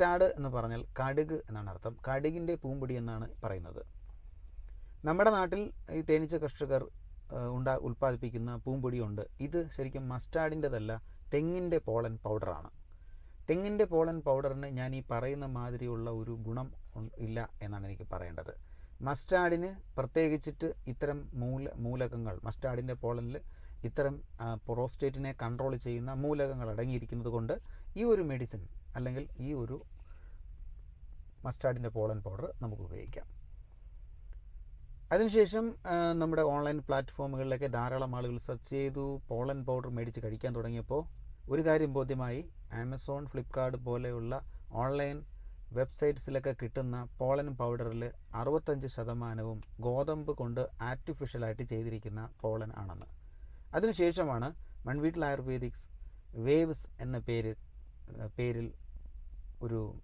Mustard എന്ന് പറഞ്ഞാൽ കടുക് എന്നാണ് അർത്ഥം. കടുകിന്റെ പൂമ്പൊടി എന്നാണ് പറയുന്നത്. നമ്മുടെ നാട്ടിൽ ഈ തേനീച്ച കർഷകർ ഉണ്ടാ ഉൽപ്പാദിപ്പിക്കുന്ന പൂമ്പൊടിയുണ്ട് ഇത് ശരിക്കും മസ്റ്റാർഡിന്റെതല്ല തെങ്ങിന്റെ പോളൻ പൗഡറാണ് തെങ്ങിന്റെ പോളൻ പൗഡറിന് ഞാൻ ഈ പറയുന്ന മാതിരിയുള്ള ഒരു ഗുണം ഇല്ല എന്നാണ് എനിക്ക് പറയേണ്ടത്. മസ്റ്റാർഡിന് പ്രത്യേകിച്ചിട്ട് ഇത്തരം മൂല മൂലകങ്ങൾ മസ്റ്റാർഡിന്റെ പോളനിൽ ഇത്തരം പ്രോസ്റ്റേറ്റിനെ കൺട്രോൾ ചെയ്യുന്ന മൂലകങ്ങൾ അടങ്ങിയിരിക്കുന്നത് കൊണ്ട് ഈ ഒരു മെഡിസിൻ അല്ലെങ്കിൽ ഈ ഒരു മസ്റ്റാർഡിന്റെ പോളൻ പൗഡർ നമുക്ക് ഉപയോഗിക്കാം. അതിനുശേഷം നമ്മുടെ ഓൺലൈൻ പ്ലാറ്റ്ഫോമുകളിലൊക്കെ ധാരാളം ആളുകൾ സെർച്ച് ചെയ്തു പോളൻ പൗഡർ മേടിച്ച് കഴിക്കാൻ തുടങ്ങിയപ്പോൾ ഒരു കാര്യം ബോധ്യമായി ആമസോൺ ഫ്ലിപ്കാർട്ട് പോലെയുള്ള ഓൺലൈൻ വെബ്സൈറ്റ്സിലൊക്കെ കിട്ടുന്ന പോളൻ പൗഡറിൽ അറുപത്തഞ്ച് ശതമാനവും ഗോതമ്പ് കൊണ്ട് ആർട്ടിഫിഷ്യലായിട്ട് ചെയ്തിരിക്കുന്ന പോളൻ ആണെന്ന്. അതിനുശേഷമാണ് മൺവീട്ടിൽ ആയുർവേദിക്സ് വേവ്സ് എന്ന പേര് പേരിൽ ഒരു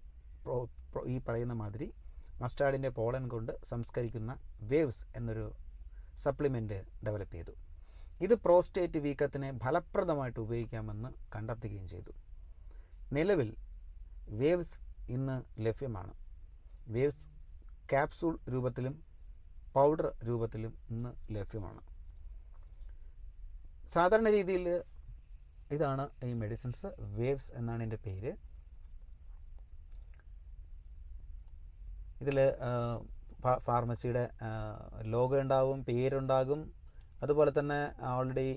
ഈ പറയുന്ന മാതിരി മസ്റ്റാർഡിന്റെ പോളൻ കൊണ്ട് സംസ്കരിക്കുന്ന വേവ്സ് എന്നൊരു സപ്ലിമെന്റ് ഡെവലപ്പ് ചെയ്തു. ഇത് പ്രോസ്റ്റേറ്റ് വീക്കത്തിനെ ഫലപ്രദമായിട്ട് ഉപയോഗിക്കാമെന്ന് കണ്ടെത്തുകയും ചെയ്തു. നിലവിൽ വേവ്സ് ഇന്ന് ലഭ്യമാണ്. വേവ്സ് ക്യാപ്സൂൾ രൂപത്തിലും പൗഡർ രൂപത്തിലും ഇന്ന് ലഭ്യമാണ്. സാധാരണ രീതിയിൽ ഇതാണ് ഈ മെഡിസിൻസ് വേവ്സ് എന്നാണ് എന്റെ പേര്. ഇതിൽ ഫാർമസിയുടെ ലോഗോ ഉണ്ടാവും പേരുണ്ടാകും. അതുപോലെ തന്നെ ഓൾറെഡി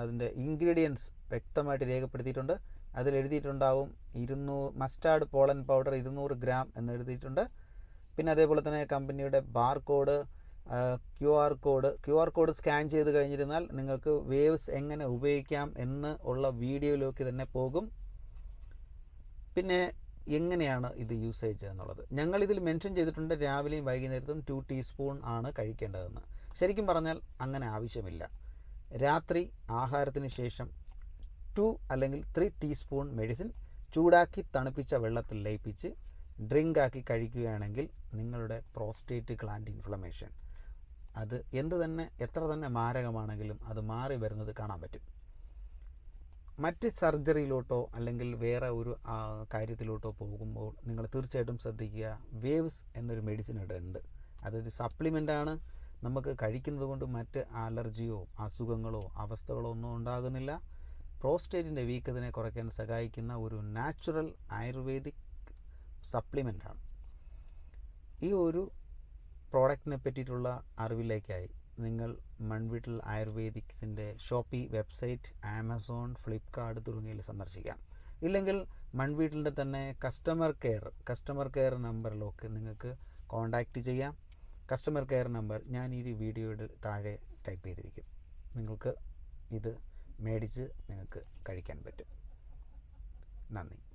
അതിന്റെ ഇൻഗ്രീഡിയൻസ് വ്യക്തമായിട്ട് രേഖപ്പെടുത്തിയിട്ടുണ്ട്. അതിൽ എഴുതിയിട്ടുണ്ടാവും ഇരുന്നൂറ് മസ്റ്റാർഡ് പോളൻ പൗഡർ ഇരുന്നൂറ് ഗ്രാം എന്ന് എഴുതിയിട്ടുണ്ട്. പിന്നെ അതേപോലെ തന്നെ കമ്പനിയുടെ bar code Q R code Q R code scan ചെയ്ത് കഴിഞ്ഞിരുന്നാൽ നിങ്ങൾക്ക് വേവ്സ് എങ്ങനെ ഉപയോഗിക്കാം എന്ന് ഉള്ള വീഡിയോയിലേക്ക് തന്നെ പോകും. പിന്നെ എങ്ങനെയാണ് ഇത് യൂസേജ് എന്നുള്ളത് ഞങ്ങൾ ഇതിൽ മെൻഷൻ ചെയ്തിട്ടുണ്ട് രാവിലെയും വൈകുന്നേരത്തും ടു ടീസ്പൂൺ ആണ് കഴിക്കേണ്ടതെന്ന്. ശരിക്കും പറഞ്ഞാൽ അങ്ങനെ ആവശ്യമില്ല. രാത്രി ആഹാരത്തിന് ശേഷം ടു അല്ലെങ്കിൽ ത്രീ ടീസ്പൂൺ മെഡിസിൻ ചൂടാക്കി തണുപ്പിച്ച വെള്ളത്തിൽ ലയിപ്പിച്ച് ഡ്രിങ്ക് ആക്കി കഴിക്കുകയാണെങ്കിൽ നിങ്ങളുടെ പ്രോസ്റ്റേറ്റ് ഗ്ലാൻഡ് ഇൻഫ്ലമേഷൻ അത് എന്ത് തന്നെ എത്ര തന്നെ മാരകമാണെങ്കിലും അത് മാറി വരുന്നത് കാണാൻ പറ്റും. മറ്റ് സർജറിയിലോട്ടോ അല്ലെങ്കിൽ വേറെ ഒരു കാര്യത്തിലോട്ടോ പോകുമ്പോൾ നിങ്ങൾ തീർച്ചയായിട്ടും ശ്രദ്ധിക്കുക. വേവ്സ് എന്നൊരു മെഡിസിൻ ഇവിടെ ഉണ്ട്. അതൊരു സപ്ലിമെന്റ് ആണ്. നമുക്ക് കഴിക്കുന്നത് കൊണ്ട് മറ്റ് അലർജിയോ അസുഖങ്ങളോ അവസ്ഥകളോ ഒന്നും ഉണ്ടാകുന്നില്ല. പ്രോസ്റ്റേറ്റിന്റെ വീക്കത്തിനെ കുറയ്ക്കാൻ സഹായിക്കുന്ന ഒരു നാച്ചുറൽ ആയുർവേദിക് സപ്ലിമെന്റാണ് ഈ ഒരു പ്രോഡക്റ്റിനെ പറ്റിയിട്ടുള്ള അറിവിലേക്കായി നിങ്ങൾ മൺവീട്ടിൽ ആയുർവേദിക്സിന്റെ ഷോപ്പി വെബ്സൈറ്റ് ആമസോൺ ഫ്ലിപ്കാർട്ട് തുടങ്ങിയിൽ സന്ദർശിക്കാം. ഇല്ലെങ്കിൽ മൺവീട്ടിന്റെ തന്നെ കസ്റ്റമർ കെയർ കസ്റ്റമർ കെയർ നമ്പറിലൊക്കെ നിങ്ങൾക്ക് കോൺടാക്റ്റ് ചെയ്യാം. കസ്റ്റമർ കെയർ നമ്പർ ഞാൻ ഈ വീഡിയോയുടെ താഴെ ടൈപ്പ് ചെയ്തിരിക്കും. നിങ്ങൾക്ക് ഇത് മേടിച്ച് നിങ്ങൾക്ക് കഴിക്കാൻ പറ്റും. നന്ദി.